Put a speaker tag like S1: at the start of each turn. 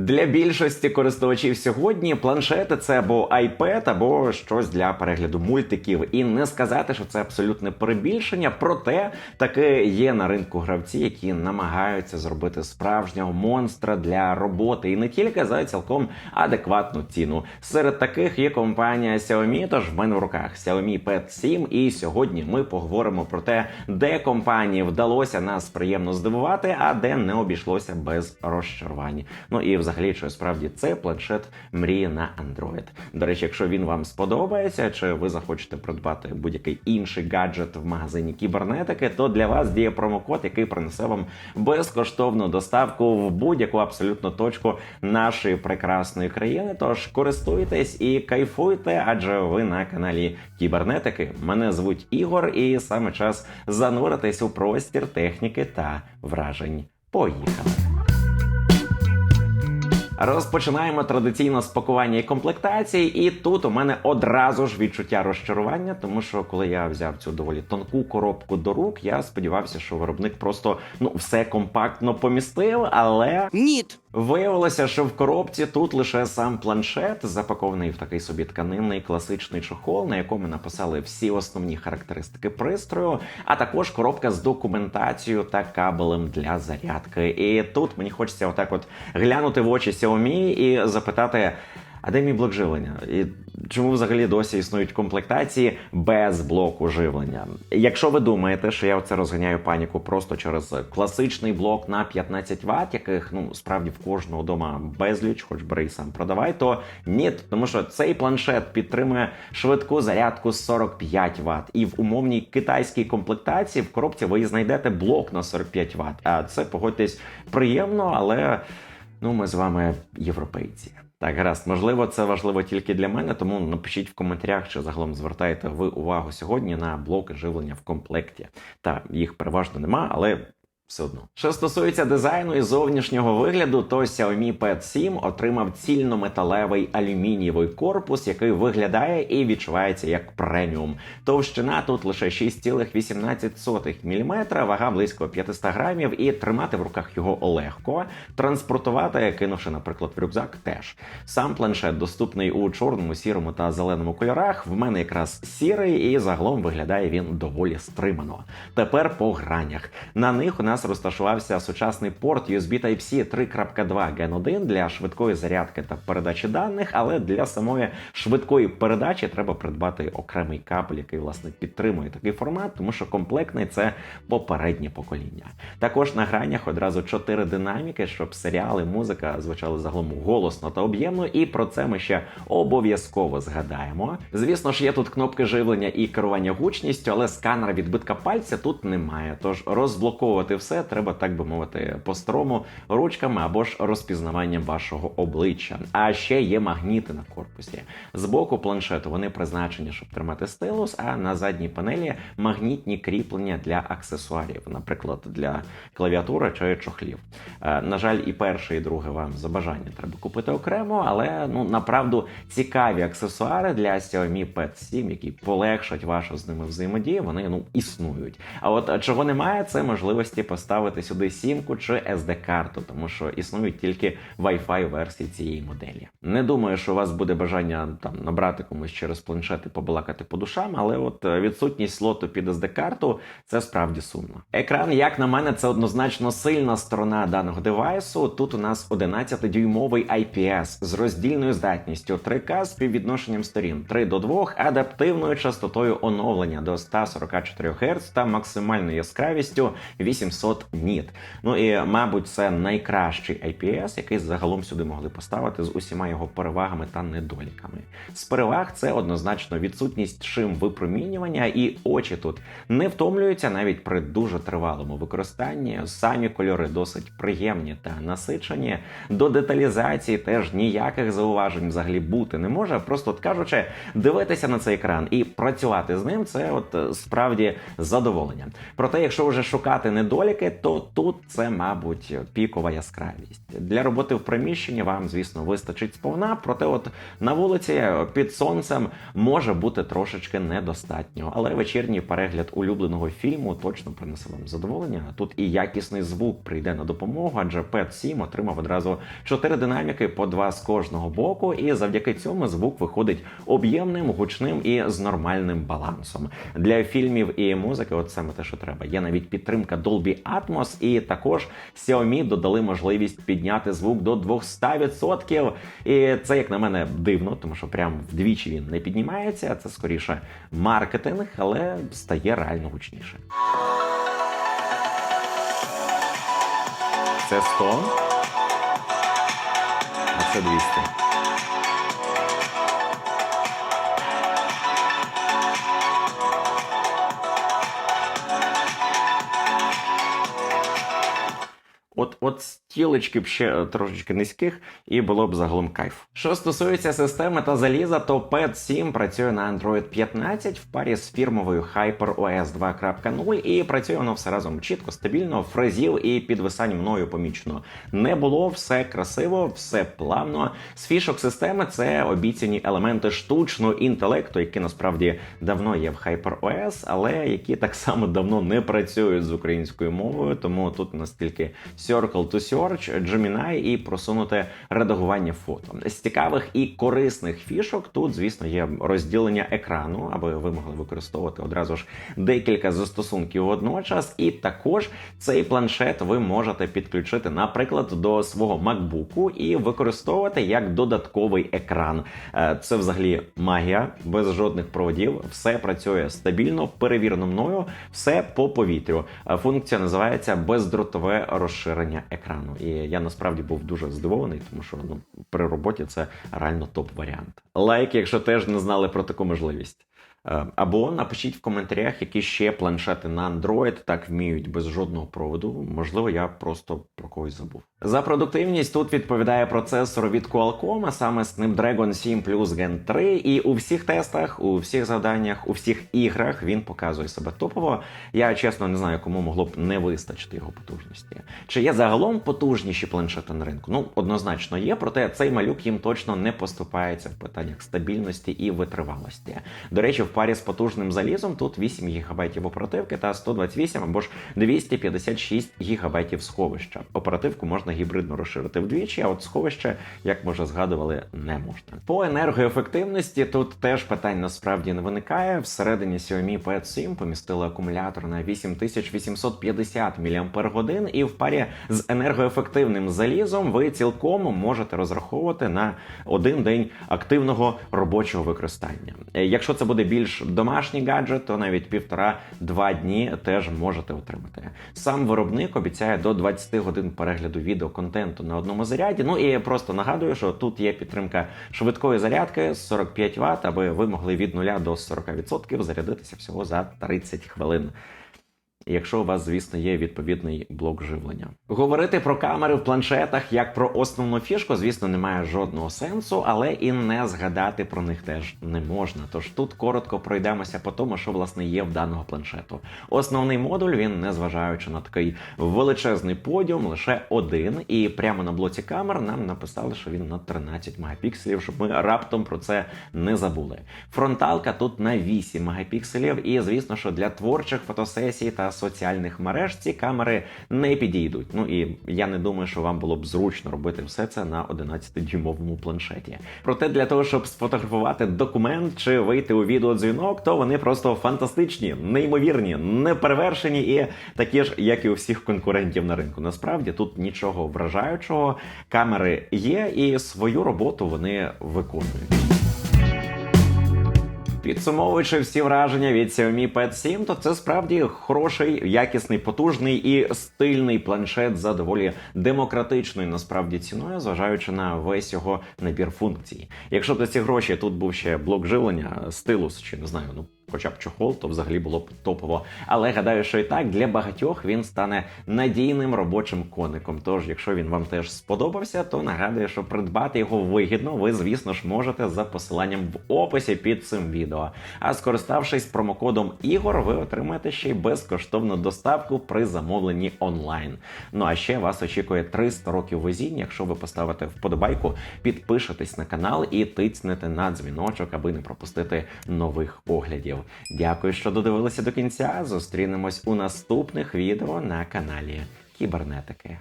S1: Для більшості користувачів сьогодні планшети це або iPad, або щось для перегляду мультиків. І не сказати, що це абсолютне перебільшення. Проте таки є на ринку гравці, які намагаються зробити справжнього монстра для роботи, і не тільки за цілком адекватну ціну. Серед таких є компанія Xiaomi, Тож в мене в руках Xiaomi Pad 7, і сьогодні ми поговоримо про те, де компанії вдалося нас приємно здивувати, а де не обійшлося без розчарувань. Ну і взагалі, чи справді це планшет мрії на Android. До речі, якщо він вам сподобається, чи ви захочете придбати будь-який інший гаджет в магазині кібернетики, то для вас діє промокод, який принесе вам безкоштовну доставку в будь-яку абсолютно точку нашої прекрасної країни. Тож користуйтесь і кайфуйте, адже ви на каналі кібернетики. Мене звуть Ігор, і саме час зануритись у простір техніки та вражень. Поїхали! Розпочинаємо традиційно з пакування і комплектації, і тут у мене одразу ж відчуття розчарування, тому що коли я взяв цю доволі тонку коробку до рук, я сподівався, що виробник просто ну все компактно помістив, але
S2: Ніт.
S1: Виявилося, що в коробці тут лише сам планшет, запакований в такий собі тканинний класичний чохол, на якому написали всі основні характеристики пристрою, а також коробка з документацією та кабелем для зарядки. І тут мені хочеться отак от глянути в очі Xiaomi і запитати. А де мій блок живлення? І чому взагалі досі існують комплектації без блоку живлення? Якщо ви думаєте, що я оце розганяю паніку просто через класичний блок на 15 Вт, яких ну справді в кожного вдома безліч, хоч бери і сам продавай, то ні, тому що цей планшет підтримує швидку зарядку 45 Вт. І в умовній китайській комплектації в коробці ви знайдете блок на 45 Вт. А це погодьтесь приємно, але ну ми з вами європейці. Так, гаразд, можливо, це важливо тільки для мене, тому напишіть в коментарях, чи загалом звертаєте ви увагу сьогодні на блоки живлення в комплекті. Та їх переважно нема, але. Все одно, що стосується дизайну і зовнішнього вигляду, то Xiaomi Pad 7 отримав цільнометалевий алюмінієвий корпус, який виглядає і відчувається як преміум. Товщина тут лише 6,18 мм, вага близько 500 грамів, і тримати в руках його легко. Транспортувати, кинувши, наприклад, в рюкзак, теж сам планшет доступний у чорному, сірому та зеленому кольорах. В мене якраз сірий, і загалом виглядає він доволі стримано. Тепер по гранях. На них у нас розташувався сучасний порт USB Type-C 3.2 Gen 1 для швидкої зарядки та передачі даних, але для самої швидкої передачі треба придбати окремий кабель, який власне підтримує такий формат, тому що комплектний це попереднє покоління. Також на гранях одразу чотири динаміки, щоб серіали, музика звучали загалом голосно та об'ємно, і про це ми ще обов'язково згадаємо. Звісно ж, є тут кнопки живлення і керування гучністю, але сканера відбитка пальця тут немає. Тож розблоковувати все треба, так би мовити, по-старому ручками або ж розпізнаванням вашого обличчя. А ще є магніти на корпусі. Збоку планшету вони призначені, щоб тримати стилус, а на задній панелі магнітні кріплення для аксесуарів, наприклад, для клавіатури чи чохлів. Е, На жаль, і перше, і друге вам за бажання треба купити окремо, але ну направду цікаві аксесуари для Xiaomi Pad 7, які полегшать вашу з ними взаємодію, вони ну існують. А от чого немає, це можливості поставити сюди сімку чи SD-карту, тому що існують тільки Wi-Fi версії цієї моделі. Не думаю, що у вас буде бажання там набрати комусь через планшет і побалакати по душам, але от е, відсутність слоту під SD-карту це справді сумно. Екран, як на мене, це однозначно сильна сторона даного девайсу. Тут у нас 11-дюймовий IPS з роздільною здатністю 3К з співвідношенням сторін 3 до 2, адаптивною частотою оновлення до 144 Гц та максимальною яскравістю 800 ніт. Ну і мабуть, це найкращий IPS, який загалом сюди могли поставити з усіма його перевагами та недоліками. З переваг це однозначно відсутність шим випромінювання, і очі тут не втомлюються навіть при дуже тривалому використанні. Самі кольори досить приємні та насичені. До деталізації теж ніяких зауважень взагалі бути не може. Просто от кажучи, дивитися на цей екран і працювати з ним це от справді задоволення. Проте, якщо вже шукати недоліки, недоліки, то тут це, мабуть, пікова яскравість. Для роботи в приміщенні вам, звісно, вистачить сповна, проте, от на вулиці під сонцем може бути трошечки недостатньо. Але вечірній перегляд улюбленого фільму точно принесе вам задоволення. Тут і якісний звук прийде на допомогу, адже Pet 7 отримав одразу чотири динаміки по два з кожного боку, і завдяки цьому звук виходить об'ємним, гучним і з нормальним балансом. Для фільмів і музики, от саме те, що треба. Є навіть підтримка Dolby Atmos, і також Xiaomi додали можливість підняти звук до 200%. І це, як на мене, дивно, тому що прям вдвічі він не піднімається. Це скоріше маркетинг, але стає реально гучніше. Це 100. А це 200. От, от стілечки б ще е, трошечки низьких, і було б загалом кайф. Що стосується системи та заліза, то Pad 7 працює на Android 15 в парі з фірмовою HyperOS 2.0 і працює воно все разом чітко, стабільно, фразів і підвисань мною помічено. Не було все красиво, все плавно. З фішок системи це обіцяні елементи штучного інтелекту, які насправді давно є в HyperOS, але які так само давно не працюють з українською мовою, тому тут настільки Circle to Search, Gemini і просунуте редагування фото. З цікавих і корисних фішок тут, звісно, є розділення екрану, аби ви могли використовувати одразу ж декілька застосунків водночас. І також цей планшет ви можете підключити, наприклад, до свого MacBook і використовувати як додатковий екран. Е, Це взагалі магія без жодних проводів. Все працює стабільно, перевірено мною, все по повітрю. Е, Функція називається бездротове розширення екрану. І я насправді був дуже здивований, тому що ну при роботі це реально топ-варіант. Лайк, якщо теж не знали про таку можливість. Е, Або напишіть в коментарях, які ще планшети на Android так вміють без жодного проводу. Можливо, я просто про когось забув. За продуктивність тут відповідає процесор від Qualcomm, а саме Snapdragon 7 Plus Gen 3. І у всіх тестах, у всіх завданнях, у всіх іграх він показує себе топово. Я чесно не знаю, кому могло б не вистачити його потужності. Чи є загалом потужніші планшети на ринку? Ну однозначно є, проте цей малюк їм точно не поступається в питаннях стабільності і витривалості. До речі, в парі з потужним залізом тут 8 ГБ оперативки та 128 або ж 256 ГБ сховища. Оперативку можна гібридно розширити вдвічі, а от сховище, як ми вже згадували, не можна. По енергоефективності тут теж питань насправді не виникає. Всередині Xiaomi Pad 7 помістили акумулятор на 8850 мАч, і в парі з енергоефективним залізом ви цілком можете розраховувати на один день активного робочого використання. Е, Якщо це буде більш домашній гаджет, то навіть півтора-два дні теж можете отримати. Сам виробник обіцяє до 20 годин перегляду відеоконтенту на одному заряді. Ну і я просто нагадую, що тут є підтримка швидкої зарядки з 45 Вт, аби ви могли від 0 до 40% зарядитися всього за 30 хвилин. Якщо у вас, звісно, є відповідний блок живлення, говорити про камери в планшетах як про основну фішку, звісно, немає жодного сенсу, але і не згадати про них теж не можна. Тож тут коротко пройдемося по тому, що власне є в даного планшету. Основний модуль він, незважаючи на такий величезний подіум, лише один. І прямо на блоці камер нам написали, що він на 13 мегапікселів, щоб ми раптом про це не забули. Фронталка тут на 8 мегапікселів, і звісно, що для творчих фотосесій та соціальних мереж ці камери не підійдуть. Ну і я не думаю, що вам було б зручно робити все це на 11-дюймовому планшеті. Проте для того, щоб сфотографувати документ чи вийти у відеодзвінок, то вони просто фантастичні, неймовірні, неперевершені і такі ж, як і у всіх конкурентів на ринку. Насправді тут нічого вражаючого. Камери є, і свою роботу вони виконують. Підсумовуючи всі враження від Xiaomi Pad 7, то це справді хороший, якісний, потужний і стильний планшет за доволі демократичною насправді ціною, зважаючи на весь його набір функцій. Якщо б за ці гроші тут був ще блок живлення, стилус чи не знаю, ну хоча б чохол, то взагалі було б топово. Але гадаю, що і так для багатьох він стане надійним робочим коником. Тож, якщо він вам теж сподобався, то нагадую, що придбати його вигідно, ви, звісно ж, можете за посиланням в описі під цим відео. А скориставшись промокодом Ігор, ви отримаєте ще й безкоштовну доставку при замовленні онлайн. Ну а ще вас очікує 300 років везіння, якщо ви поставите вподобайку, підпишетесь на канал і тицнете на дзвіночок, аби не пропустити нових оглядів. Дякую, що додивилися до кінця. Зустрінемось у наступних відео на каналі Кібернетики.